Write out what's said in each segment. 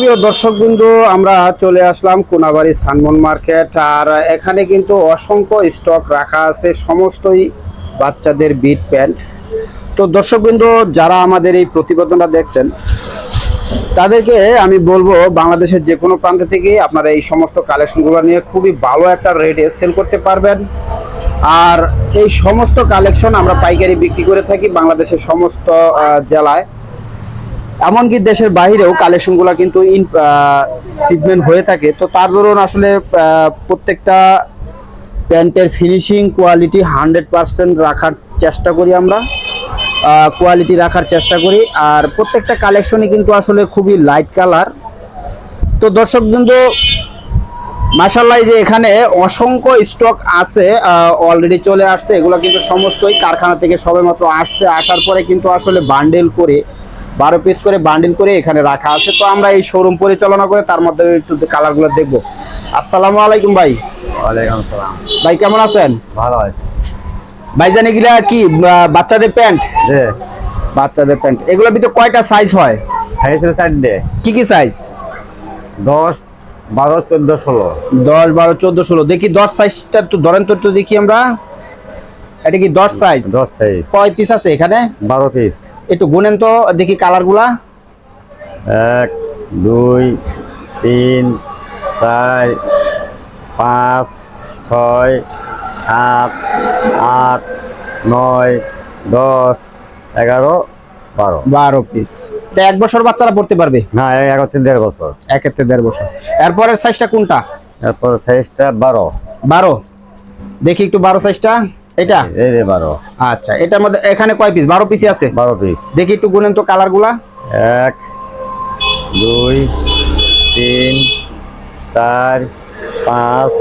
প্রিয় দর্শক বিন্দু আমরা চলে আসলাম কোনাবাড়ি সানমন মার্কেট। আর এখানে কিন্তু অসংখ্য স্টক রাখা আছে, সমস্তই বাচ্চাদের বিট প্যান্ট। তো দর্শক বিন্দু যারা আমাদের এই প্রতিবেদনটা দেখছেন, তাদেরকে আমি বলব, বাংলাদেশের যে কোনো প্রান্ত থেকে আপনারা এই সমস্ত কালেকশনগুলো নিয়ে খুবই ভালো একটা রেটে সেল করতে পারবেন। আর এই সমস্ত কালেকশন আমরা পাইকারি বিক্রি করে থাকি বাংলাদেশের সমস্ত জেলায়। এমনকি দেশের বাইরেও কালেকশনগুলো কিন্তু ইন সিগমেন্ট হয়ে থাকে। তো তার দরুন আসলে প্রত্যেকটা প্যান্টের ফিনিশিং কোয়ালিটি হান্ড্রেড পার্সেন্ট রাখার চেষ্টা করি আমরা। কোয়ালিটি রাখার চেষ্টা করি। আর প্রত্যেকটা কালেকশনই কিন্তু আসলে খুবই লাইট কালার তো দর্শক কিন্তু মাসাল্লাহ যে এখানে অসংখ্য স্টক আছে অলরেডি চলে আসছে। এগুলো কিন্তু সমস্তই কারখানা থেকে সবেমাত্র আসছে। আসার পরে কিন্তু আসলে বান্ডেল করে বারো পিস করে বান্ডিল করে এখানে রাখা আছে। তো আমরা এই শোরুম পরিচালনা করে তার মধ্যে একটু কালারগুলো দেখব। আসসালামু আলাইকুম ভাই। ওয়ালাইকুম সালাম ভাই কেমন আছেন? ভালো আছে। ভাইজান গিলা কি বাচ্চাদের প্যান্ট? বাচ্চাদের প্যান্ট। এগুলোর ভিতরে কয়টা সাইজ হয়? সাইজের চারটে কি কি সাইজ দশ বারো চোদ্দ ষোলো। দশ বারো চোদ্দ ষোলো। দেখি দশ সাইজটা একটু ধরেন তো একটু দেখি আমরা। এটা কি দশ সাইজ দশ সাইজ কয় পিস আছে এখানে? বারো পিস একটু গুনেন তো দেখি কালারগুলা এক দুই তিন চার পাঁচ ছয় সাত আট নয় দশ এগারো বারো। বারো পিস এটা এক বছর বাচ্চারা পড়তে পারবে? হ্যাঁ এগারো তিন দেড় বছর। এক থেকে দেড় বছর। এরপরের সাইজটা কোনটা? এরপর সাইজটা বারো। বারো। দেখি একটু বারো সাইজটা এটা? এই রে বারো। আচ্ছা এটার মধ্যে এখানে কয় পিস বারো পিসই আছে? বারো পিস দেখি একটু গুনেন তো কালারগুলা। এক দুই তিন চার পাঁচ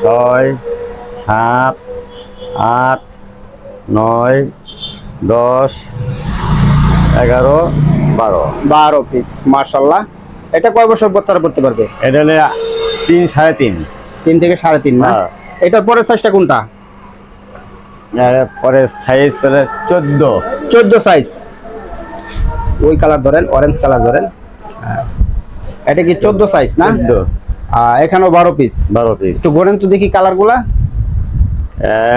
ছয় সাত আট নয় দশ এগারো বারো। বারো পিস মার্শাল্লাহ এটা কয় বছর বাচ্চারা পড়তে পারবে? এটা হলে তিন সাড়ে তিন। তিন থেকে সাড়ে তিন না? হ্যাঁ। এটার পরের সাইজটা কোনটা? পরে সাইজ চলে চোদ্দ। চোদ্দ সাইজ ওই কালার ধরেন অরেঞ্জ কালার ধরেন। হ্যাঁ। এটা কি চোদ্দ সাইজ না? এখানেও বারো পিস বারো পিস একটু গোনেন তো দেখি কালারগুলা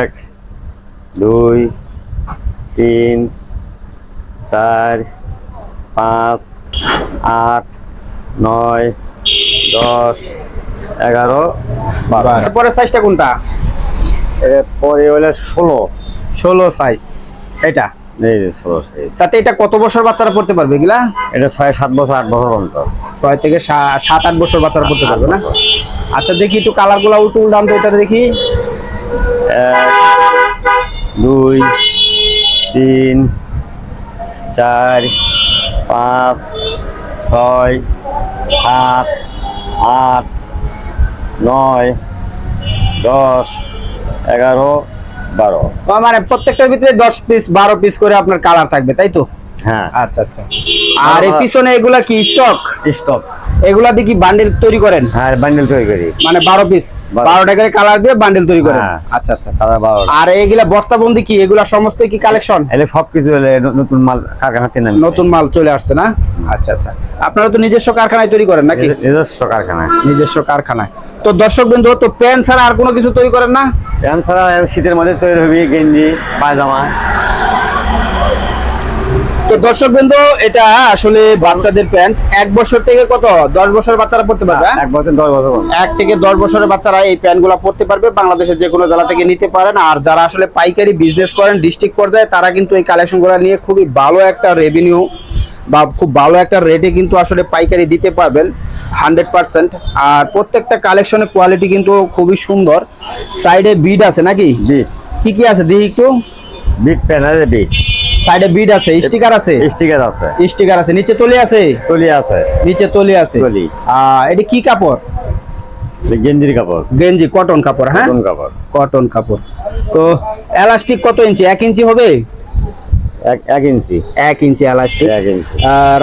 এক দুই তিন চার পাঁচ আট নয় দশ এগারো বারো। পরের সাইজটা কোনটা? এরপরে হলে ষোলো। ষোলো সাইজ এটা? তাতে এটা কত বছর বাচ্চারা পড়তে পারবে এগুলা? এটা ছয় সাত বছর আট বছর পর্যন্ত। ছয় থেকে সাত আট বছর বাচ্চারা পড়তে পারবে না? আচ্ছা দেখি একটু কালারগুলা উল্টো উল্টান তো এটা দেখি। দুই তিন চার পাঁচ ছয় সাত আট নয় দশ এগারো বারো। মানে প্রত্যেকটার ভিতরে দশ পিস বারো পিস করে আপনার কালার থাকবে তাই তো? হ্যাঁ। আচ্ছা আচ্ছা। আর এই পিছনে এগুলা কি স্টক স্টক এগুলা দিয়ে কি বান্ডেল তৈরি করেন? হ্যাঁ বান্ডেল তৈরি করি। মানে বারো পিস করে কালার দিয়ে বান্ডেল তৈরি করেন? হ্যাঁ। আচ্ছা আচ্ছা তারা বারো। আর এগুলা বস্তাবন্দি কি? এগুলা সমস্ত কি কালেকশন এলে সব কিছু নতুন মাল কারখানাতে নতুন মাল চলে আসছে না? আচ্ছা আচ্ছা। আপনারা তো নিজস্ব কারখানায় তৈরি করেন নাকি? নিজস্ব কারখানায়। নিজস্ব কারখানায়। তো দর্শক বিন্দু তো প্যান ছাড়া আর কোনো কিছু তৈরি করেন না? প্যান্ট ছাড়া শীতের মধ্যে তৈরি হবে গেঞ্জি পায়জামা। তো দর্শক বিন্দু এটা আসলে বাচ্চাদের প্যান্ট। এক বছর থেকে কত? দশ বছর বাচ্চারা পড়তে পারবে হ্যাঁ? এক বছর দশ বছর এক থেকে দশ বছরের বাচ্চারা এই প্যান্টগুলো পড়তে পারবে। বাংলাদেশের যে কোনো জেলা থেকে নিতে পারেন। আর যারা আসলে পাইকারি বিজনেস করেন ডিস্ট্রিক্ট পর্যায়ে তারা কিন্তু এই কালেকশনগুলো নিয়ে খুবই ভালো একটা রেভিনিউ বা খুব ভালো একটা রেটে কিন্তু আসলে পাইকারি দিতে পারবেন হান্ড্রেড পার্সেন্ট আর প্রত্যেকটা কালেকশনের কোয়ালিটি কিন্তু খুবই সুন্দর। সাইডে বিড আছে নাকি? কি কি আছে? দেখি একটু। বিট প্যান্ট আছে বিট সাইডে বিড আছে স্টিকার আছে? স্টিকার আছে। স্টিকার আছে। নিচে তলি আছে? তলি আছে। নিচে তলি আছে। তলি। এটা কি কাপড়? গেঞ্জির কাপড়। গেঞ্জি কটন কাপড় হ্যাঁ? কাপড়। কটন কাপড়। তো এলাস্টিক কত ইঞ্চি এক ইঞ্চি হবে? এক ইঞ্চি। এক ইঞ্চি এলাস্টিক।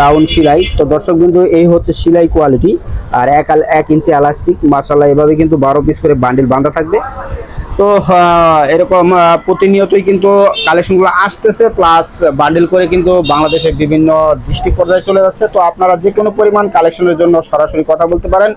রাউন্ড সেলাই। তো দর্শক বিন্দু এই হচ্ছে সেলাই কোয়ালিটি আর এক এক ইঞ্চি এলাস্টিক। মাসাল্লাহ এভাবে কিন্তু বারো পিস করে বান্ডিল বাঁধা থাকবে। তো এরকম প্রতিনিয়তই কিন্তু কালেকশনগুলো আসতেছে। প্লাস বান্ডেল করে কিন্তু বাংলাদেশের বিভিন্ন ডিস্ট্রিক্ট পর্যায়ে চলে যাচ্ছে। তো আপনারা যে কোনো পরিমাণ কালেকশনের জন্য সরাসরি কথা বলতে পারেন।